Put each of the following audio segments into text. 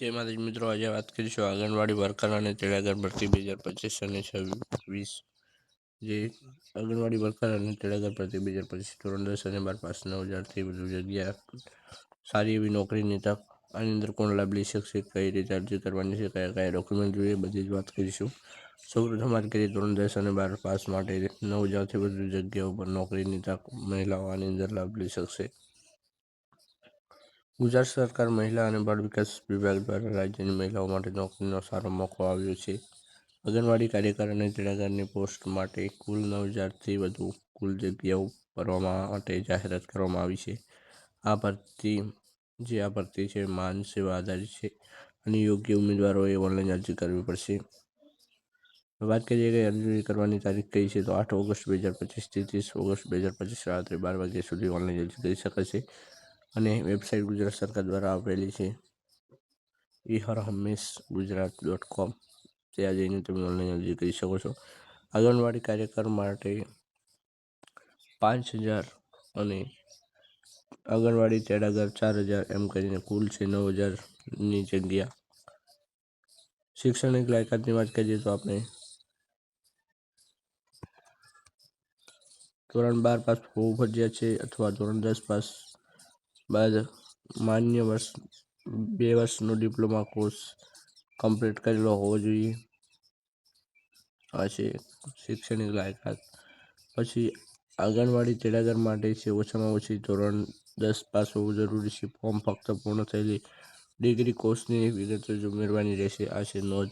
જય માતાજી મિત્રો આજે વાત કરીશું આંગણવાડી વર્કર અને તેડાગર ભરતી બે હજાર પચીસ અને છવ્વીસ. જે આંગણવાડી વર્કર અને તેડાગર ભરતી બે હજાર પચીસ ધોરણ દસ અને બાર પાસ નવ હજારથી વધુ જગ્યા. સારી એવી નોકરીની તક આની અંદર કોણ લાભ લઈ શકશે, કઈ રીતે અરજી કરવાની છે, કયા કયા ડોક્યુમેન્ટ જોઈએ બધી જ વાત કરીશું. સૌપ્રથમ વાત કરીએ ધોરણ દસ અને બાર પાસ માટે નવ હજારથી વધુ જગ્યાઓ પર નોકરીની તક મહિલાઓ આની અંદર લાભ લઈ શકશે. ગુજરાત સરકાર મહિલા અને બાળ વિકાસ વિભાગ દ્વારા રાજ્યની મહિલાઓ માટે નોકરીનો સારો મોકો આવ્યો છે. આંગણવાડી કાર્યકર અને તેડાગરની પોસ્ટ માટે કુલ નવ હજારથી વધુ કુલ જગ્યાઓ ભરવા માટે જાહેરાત કરવામાં આવી છે. આ ભરતી, જે આ ભરતી છે, માન સેવા આધારિત છે અને યોગ્ય ઉમેદવારોએ ઓનલાઈન અરજી કરવી પડશે. વાત કરીએ કે અરજી કરવાની તારીખ કઈ છે, તો આઠ ઓગસ્ટ બે હજાર પચીસથી ત્રીસ ઓગસ્ટ બે હજાર પચીસ રાત્રે બાર વાગ્યા સુધી ઓનલાઈન અરજી કરી શકાશે. અને વેબસાઇટ ગુજરાત સરકાર દ્વારા આપેલી છે. એ હર હંમેશ ગુજરાત ડોટ કોમ ત્યાં જઈને તમે ઓનલાઈન અરજી કરી શકો છો. આંગણવાડી કાર્યકર માટે પાંચ હજાર અને આંગણવાડી તેડાગર ચાર હજાર એમ કરીને કુલ છે નવ હજારની જગ્યા. શૈક્ષણિક લાયકાતની વાત કરીએ તો આપણે ધોરણ બાર પાસ હોવું ફરજિયાત છે અથવા ધોરણ દસ પાસ બાદ માન્ય વર્ષ, બે વર્ષનો ડિપ્લોમા કોર્સ કમ્પ્લીટ કરેલો હોવો જોઈએ. આ છે શૈક્ષણિક લાયકાત. પછી આંગણવાડી તેડાગર માટે છે ઓછામાં ઓછી ધોરણ દસ પાસ હોવું જરૂરી છે. ફોર્મ ફક્ત પૂર્ણ થયેલી ડિગ્રી કોર્સની વિગતો જ ઉમેરવાની રહેશે. આ છે નોંધ.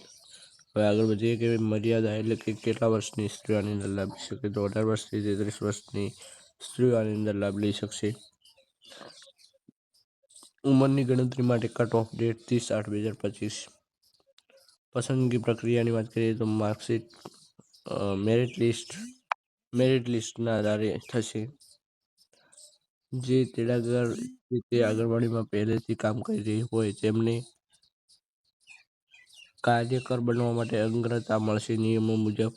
હવે આગળ વધીએ કે મર્યાદા એટલે કે કેટલા વર્ષની સ્ત્રીઓ આની અંદર લાભ શકે. તો અઢાર વર્ષથી તેત્રીસ વર્ષની સ્ત્રીઓ આની અંદર લાભ લઈ શકશે. ઉંમરની ગણતરી માટે કટ ઓફ ડેટ ત્રીસ આઠ બે હજાર પચીસ. પસંદગી પ્રક્રિયાની વાત કરીએ તો માર્કશીટ મેરિટ લિસ્ટ મેરિટ લિસ્ટના આધારે થશે. જે તેડાગર તે આંગણવાડીમાં પહેલેથી કામ કરી રહી હોય તેમને કાર્યકર બનવા માટે અગ્રતા મળશે નિયમો મુજબ.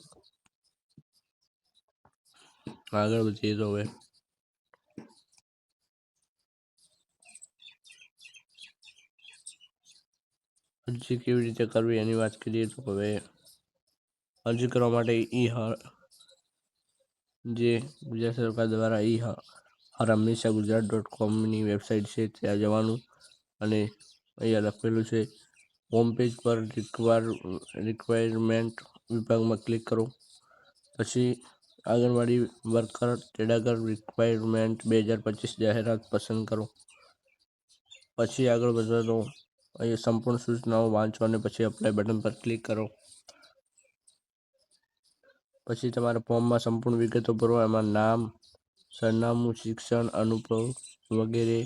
આગળ વધીએ તો હવે અરજી કેવી રીતે કરવી એની વાત કરીએ તો હવે અરજી કરવા માટે ઈ જે ગુજરાત સરકાર દ્વારા ઈ હર હંમેશા ગુજરાત ડોટ કોમની વેબસાઇટ છે, ત્યાં જવાનું. અને અહીંયા લખેલું છે હોમ પેજ પર રિક્વાયર રિક્વાયરમેન્ટ વિભાગમાં ક્લિક કરો. પછી આંગણવાડી વર્કર તેડાગર રિક્વાયરમેન્ટ બે હજાર પચીસ જાહેરાત પસંદ કરો. પછી આગળ વધો તો અહીંયા સંપૂર્ણ સૂચનાઓ વાંચો અને પછી અપ્લાય બટન પર ક્લિક કરો. પછી તમારા ફોર્મમાં સંપૂર્ણ વિગતો ભરો, એમાં નામ, સરનામું, શિક્ષણ, અનુભવ વગેરે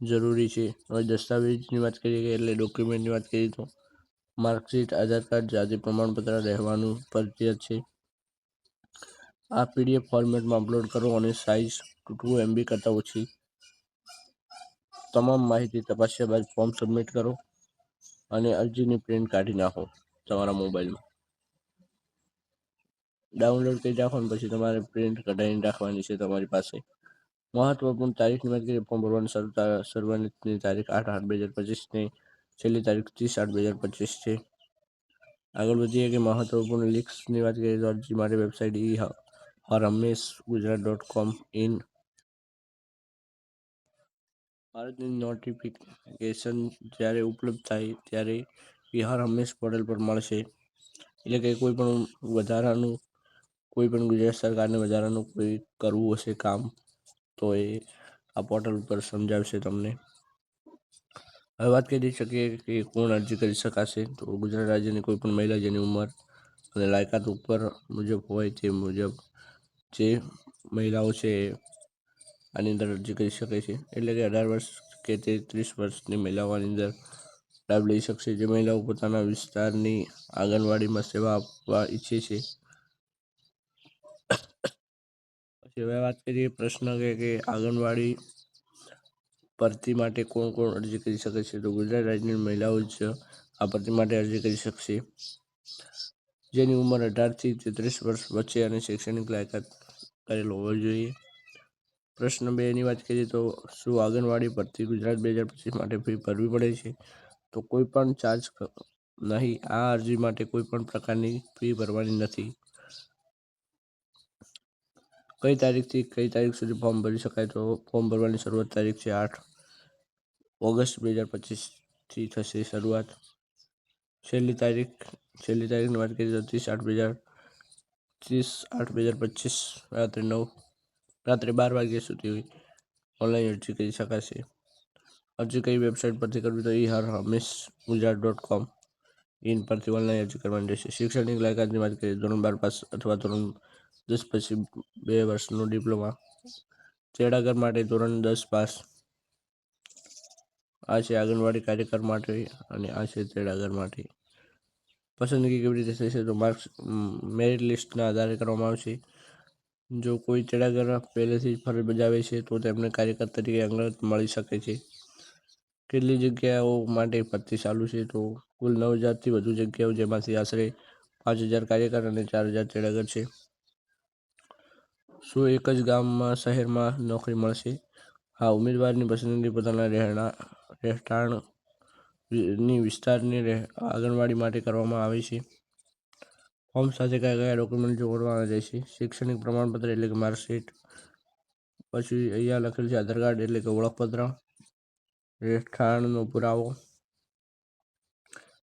જરૂરી છે. હવે દસ્તાવેજની વાત કરીએ એટલે ડોક્યુમેન્ટની વાત કરીએ તો માર્કશીટ આધાર કાર્ડ, જાતિ પ્રમાણપત્ર, રહેવાનું ફરજિયાત છે. આ પીડીએફ ફોર્મેટમાં અપલોડ કરો અને સાઇઝ ટુ એમબી કરતાં ઓછી તમામ માહિતી તપાસ્યા બાદ ફોર્મ સબમિટ કરો અને અરજીની પ્રિન્ટ કાઢી નાખો તમારા મોબાઈલમાં. ડાઉનલોડ કરી રાખો અને પછી તમારે પ્રિન્ટ કઢાવીને રાખવાની છે તમારી પાસે. મહત્વપૂર્ણ તારીખની વાત કરીએ ફોર્મ ભરવાની શરૂ શરૂઆતની તારીખ આઠ આઠ બે હજાર પચીસની, છેલ્લી તારીખ ત્રીસ આઠ બે હજાર પચીસ છે. આગળ વધીએ કે મહત્વપૂર્ણ લિંક્સની વાત કરીએ તો અરજી માટે વેબસાઇટ ઈ હર હંમેશ ગુજરાત ડોટ કોમ ઇન ભારતની નોટિફિકેશન જ્યારે ઉપલબ્ધ થાય ત્યારે બિહાર હંમેશ પોર્ટલ પર મળશે. એટલે કે કોઈ પણ વધારાનું, કોઈ પણ ગુજરાત સરકારને વધારાનું કોઈ કરવું હશે કામ, તો એ આ પોર્ટલ ઉપર સમજાવશે તમને. હવે વાત કરી શકીએ કે કોણ અરજી કરી શકાશે. તો ગુજરાત રાજ્યની કોઈ પણ મહિલા જેની ઉંમર અને લાયકાત ઉપર મુજબ હોય તે મુજબ જે મહિલાઓ છે આની અંદર અરજી કરી શકે છે. એટલે કે અઢાર વર્ષ કે તેત્રીસ વર્ષની મહિલાઓની અંદર લાભ લઈ શકશે. જે મહિલાઓ પોતાના વિસ્તારની આંગણવાડીમાં સેવા આપવા ઈચ્છે છે. પછી હવે વાત કરીએ પ્રશ્ન કે કે આંગણવાડી ભરતી માટે કોણ કોણ અરજી કરી શકે છે? તો ગુજરાત રાજ્યની મહિલાઓ જ આ ભરતી માટે અરજી કરી શકશે. જેની ઉંમર અઢારથી તેત્રીસ વર્ષ વચ્ચે અને શૈક્ષણિક લાયકાત કરેલ હોવો જોઈએ. પ્રશ્ન બે ની વાત કરીએ તો શું આંગણવાડી ભરતી ગુજરાત બે હજાર પચીસ માટે ફી ભરવી પડે છે? તો કોઈ પણ ચાર્જ નહીં, આ અરજી માટે કોઈ પણ પ્રકારની ફી ભરવાની નથી. કઈ તારીખથી કઈ તારીખ સુધી ફોર્મ ભરી શકાય? તો ફોર્મ ભરવાની શરૂઆત તારીખ છે આઠ ઓગસ્ટ બે હજાર પચીસથી થશે શરૂઆત. છેલ્લી તારીખ, છેલ્લી તારીખની વાત કરીએ તો ત્રીસ આઠ બે હજાર ત્રીસ આઠ બે હજાર પચીસ, રાત્રે નવ રાત્રે બાર વાગ્યા સુધી ઓનલાઈન અરજી કરી શકાશે. અરજી કઈ વેબસાઇટ પરથી કરવી તો ઈ હર હમેશ ગુજરાત ડોટ કોમ ઇન પરથી ઓનલાઈન અરજી કરવાની રહેશે. શૈક્ષણિક લાયકાતની વાત કરીએ, ધોરણ બાર પાસ અથવા ધોરણ દસ પછી બે વર્ષનો ડિપ્લોમા ચેડાગર માટે ધોરણ દસ પાસ. આ છે આંગણવાડી કાર્યકર માટે અને આ છે તેડાગર માટે. પસંદગી કેવી રીતે થશે તો માર્ક્સ મેરિટ લિસ્ટના આધારે કરવામાં આવશે. જો કોઈ તેડાગર પહેલેથી જ ફરજ બજાવે છે, તો તેમને કાર્યકર તરીકે અંગત મળી શકે છે. કેટલી જગ્યાઓ માટે ભરતી ચાલુ છે, તો કુલ નવ હજારથી વધુ જગ્યાઓ જેમાંથી આશરે પાંચ હજાર કાર્યકર અને ચાર હજાર તેડાગર છે. શું એક જ ગામમાં, શહેરમાં નોકરી મળશે. હા ઉમેદવારની પસંદગી પોતાના રહેણા રહેઠાણની વિસ્તારની આંગણવાડી માટે કરવામાં આવે છે. ફોર્મ સાથે કયા કયા ડોક્યુમેન્ટ જોડવાના રહેશે શૈક્ષણિક પ્રમાણપત્ર એટલે કે માર્કશીટ, પછી અહીંયા લખેલ છે આધાર કાર્ડ એટલે કે ઓળખપત્ર રહેઠાણનો પુરાવો,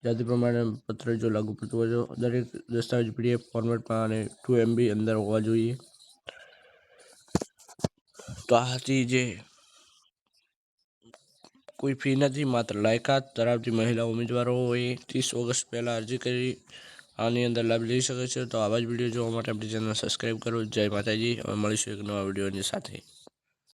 જાતિ પ્રમાણે પત્ર જો લાગુ પડતું હોય તો દરેક દસ્તાવેજ પીડીએફ ફોર્મેટમાં અને ટુ એમબી અંદર હોવા જોઈએ. તો આ હતી જે કોઈ ફી નથી, માત્ર લાયકાત ધરાવતી મહિલા ઉમેદવારોએ ત્રીસ ઓગસ્ટ પહેલાં અરજી કરી આની અંદર લાભ લઈ શકે છે. તો આવા જ વીડિયો જોવા માટે આપણી ચેનલ સબસ્ક્રાઈબ કરો. જય માતાજી. હવે મળીશું એક નવા વિડીયોની સાથે.